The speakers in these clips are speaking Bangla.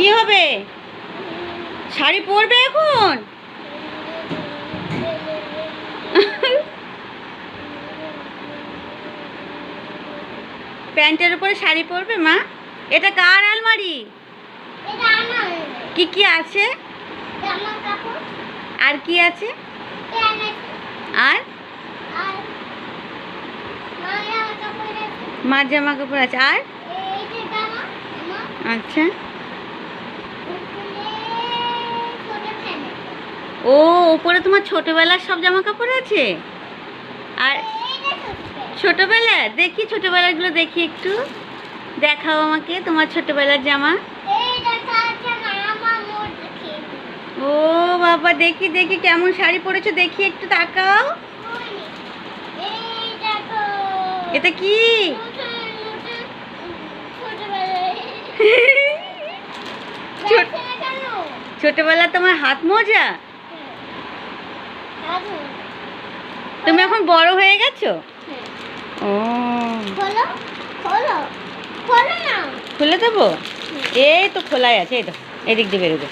কি হবে? শাড়ি পরবে এখন? প্যান্টের উপরে শাড়ি পরবে মা? এটা কার আলমারি? কি কি আছে? আর কি আছে? আর? মার জামা কাপড় আছে। আর? আচ্ছা। ও উপরে তোমার ছোটবেলার সব জামা কাপড় আছে? আর এইটা ছোট ছোটবেলার দেখি ছোটবেলারগুলো দেখি একটু। দেখাও আমাকে তোমার ছোটবেলার জামা। ও বাবা দেখি দেখি কেমন শাড়ি পরেছো দেখি একটু তাকাও। এটা কি? ছোটবেলা তোমার হাত মোজা? তুমি এখন বড় হয়ে গেছো? ও। খোলো দেবো? এই তো খোলাই আছে এই তো এদিক দিয়ে বেরোবে।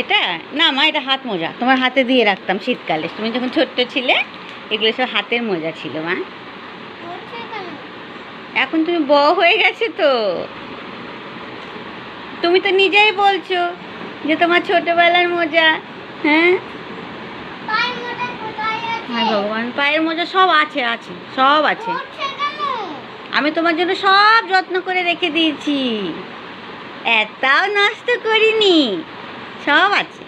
এটা? না মা এটা হাত মোজা। তোমার হাতে দিয়ে রাখতাম শীতকালে। তুমি যখন ছোট্ট ছিলে এগুলো সব হাতের মোজা ছিল মা। এখন তুমি বড় হয়ে গেছে তো। তুমি তো নিজেই বলছো যে তোমার ছোটবেলার মজা হ্যাঁ? হায় ভগবান পায়ের মজা সব আছে আছে সব আছে। আমি তোমার জন্য সব যত্ন করে রেখে দিয়েছি। এটাও নষ্ট করিনি সব আছে।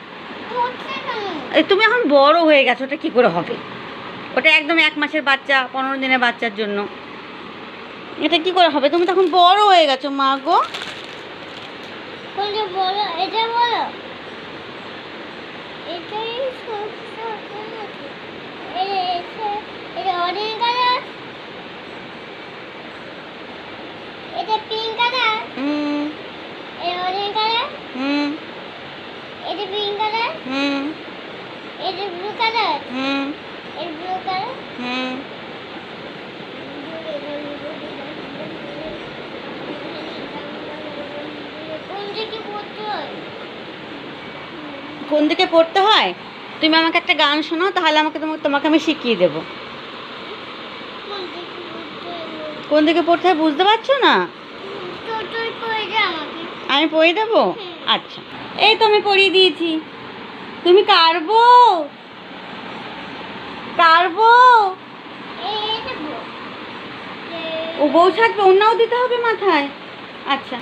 তুমি এখন বড় হয়ে গেছো ওটা কি করে হবে? ওটা একদম এক মাসের বাচ্চা পনেরো দিনের বাচ্চার জন্য। এটা কি করে হবে? তুমি তখন বড় হয়ে গেছো মা গো। কোনটা বলো এটা বলো এটাই সব সব আছে এটা এটা অরেঞ্জ কালার এটা পিঙ্ক কালার হুম এটা অরেঞ্জ কালার হুম এটা পিঙ্ক কালার হুম এটা ব্লু কালার হুম এটা ব্লু কালার হুম কোন দিকে পড়তে হয় কোন দিকে পড়তে হয়? তুমি আমাকে একটা গান শোনাও, তাহলে আমাকে তোমাকে আমি শিখিয়ে দেবো। কোন দিকে পড়তে হয় বুঝতে পারছ না? আমি পড়িয়ে দেবো? আচ্ছা। এই তো আমি পড়িয়ে দিয়েছি। তুমি কারবো কারবো ও বউ সাজবে অন্যও দিতে হবে মাথায়। আচ্ছা।